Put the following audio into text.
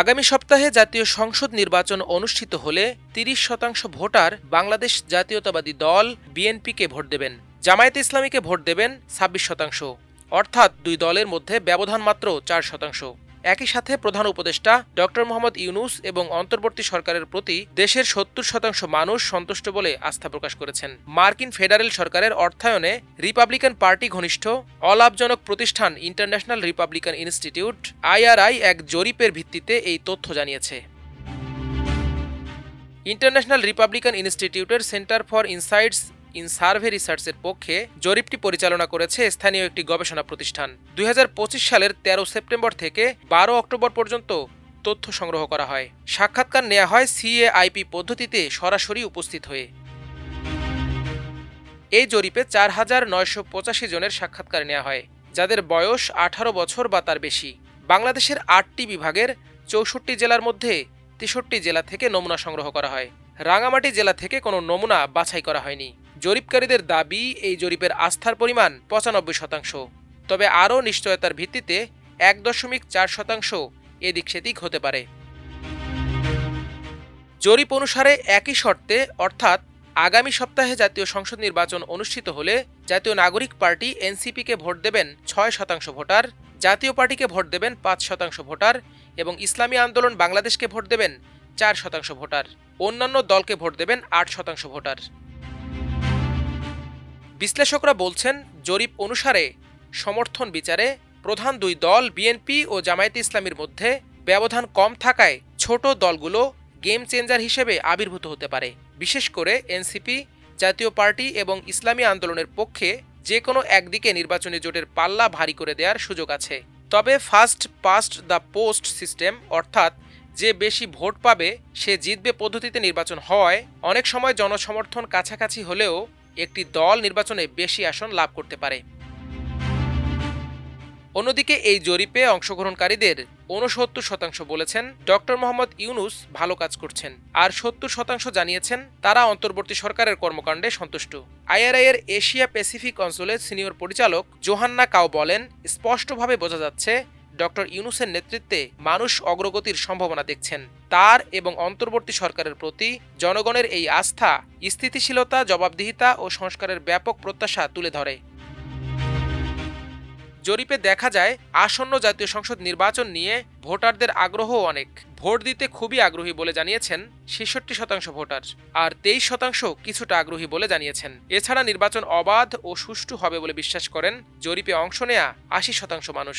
আগামী সপ্তাহে জাতীয় সংসদ নির্বাচন অনুষ্ঠিত হলে তিরিশ শতাংশ ভোটার বাংলাদেশ জাতীয়তাবাদী দল বিএনপিকে ভোট দেবেন। জামায়াতে ইসলামীকে ভোট দেবেন ছাব্বিশ শতাংশ। অর্থাৎ দুই দলের মধ্যে ব্যবধান মাত্র চার শতাংশ। একই সাথে প্রধান উপদেষ্টা ডক্টর মোহাম্মদ ইউনুস এবং অন্তর্বর্তী সরকারের প্রতি দেশের সত্তর শতাংশ মানুষ সন্তুষ্ট বলে আস্থা প্রকাশ করেছেন। মার্কিন ফেডারেল সরকারের অর্থায়নে রিপাবলিকান পার্টি ঘনিষ্ঠ, অলাভজনক প্রতিষ্ঠান ইন্টারন্যাশনাল রিপাবলিকান ইনস্টিটিউট আইআরআই এক জরিপের ভিত্তিতে এই তথ্য জানিয়েছে। ইন্টারন্যাশনাল রিপাবলিকান ইনস্টিটিউটের centre for insights in survey রিসার্চের পক্ষে জরিপটি পরিচালনা করেছে স্থানীয় একটি গবেষণা প্রতিষ্ঠান। দুই হাজার পঁচিশ সালের ১৩ সেপ্টেম্বর থেকে বারো অক্টোবর পর্যন্ত তথ্য সংগ্রহ করা হয়। সাক্ষাৎকার নেওয়া হয় সিএআইপি পদ্ধতিতে সরাসরি উপস্থিত হয়ে। এই জরিপে চার হাজার নয়শো পঁচাশি জনের সাক্ষাৎকার নেওয়া হয়, যাদের বয়স আঠারো বছর বা তার বেশি। বাংলাদেশের আটটি বিভাগের চৌষট্টি জেলার মধ্যে তেষট্টি জেলা থেকে নমুনা সংগ্রহ করা হয়। রাঙামাটি জেলা থেকে কোনো নমুনা বাছাই করা হয়নি। জরিপকারীদের দাবি, এই জরিপের আস্থার পরিমাণ পঁচানব্বই শতাংশ। তবে আরও নিশ্চয়তার ভিত্তিতে এক দশমিক চার শতাংশ এদিক সেদিক হতে পারে। জরিপ অনুসারে একই শর্তে, অর্থাৎ আগামী সপ্তাহে জাতীয় সংসদ নির্বাচন অনুষ্ঠিত হলে জাতীয় নাগরিক পার্টি এনসিপিকে ভোট দেবেন ছয় শতাংশ ভোটার, জাতীয় পার্টিকে ভোট দেবেন পাঁচ শতাংশ ভোটার এবং ইসলামী আন্দোলন বাংলাদেশকে ভোট দেবেন চার শতাংশ ভোটার। অন্যান্য দলকে ভোট দেবেন আট শতাংশ ভোটার। বিশ্লেষকরা বলছেন, জরিপ অনুসারে সমর্থন বিচারে প্রধান দুই দল, বিএনপি ও জামায়াতে ইসলামীর মধ্যে ব্যবধান কম থাকায় ছোট দলগুলো গেম চেঞ্জার হিসেবে আবির্ভূত হতে পারে। বিশেষ করে এনসিপি, জাতীয় পার্টি এবং ইসলামী আন্দোলনের পক্ষে যে কোনো একদিকে নির্বাচনী জোটের পাল্লা ভারী করে দেওয়ার সুযোগ আছে। তবে first past the post system, অর্থাৎ যে বেশি ভোট পাবে, সে জিতবে পদ্ধতিতে নির্বাচন হওয়ায় অনেক সময় জনসমর্থন কাছাকাছি হলেও একটি দল নির্বাচনে বেশি আসন লাভ করতে পারে। অন্যদিকে এই জরিপে অংশগ্রহণকারীদের ঊনসত্তর শতাংশ বলেছেন, ডক্টর মোহাম্মদ ইউনুস ভালো কাজ করছেন। আর সত্তর শতাংশ জানিয়েছেন, তারা অন্তর্বর্তী সরকারের কর্মকাণ্ডে সন্তুষ্ট। আইআরআই এর এশিয়া প্যাসিফিক অঞ্চলের সিনিয়র পরিচালক জোহান্না কাও বলেন, স্পষ্টভাবে বোঝা যাচ্ছে ডক্টর ইউনুসের নেতৃত্বে মানুষ অগ্রগতির সম্ভাবনা দেখছেন। তার এবং অন্তর্বর্তী সরকারের প্রতি জনগণের এই আস্থা, স্থিতিশীলতা, জবাবদিহিতা ও সংস্কারের ব্যাপক প্রত্যাশা তুলে ধরে। জরিপে দেখা যায়, আসন্ন জাতীয় সংসদ নির্বাচন নিয়ে ভোটারদের আগ্রহ অনেক। ভোট দিতে খুবই আগ্রহী বলে জানিয়েছেন ছেষট্টি শতাংশ ভোটার, আর তেইশ শতাংশ কিছুটা আগ্রহী বলে জানিয়েছেন। এছাড়া নির্বাচন অবাধ ও সুষ্ঠু হবে বলে বিশ্বাস করেন জরিপে অংশ নেয়া আশি শতাংশ মানুষ।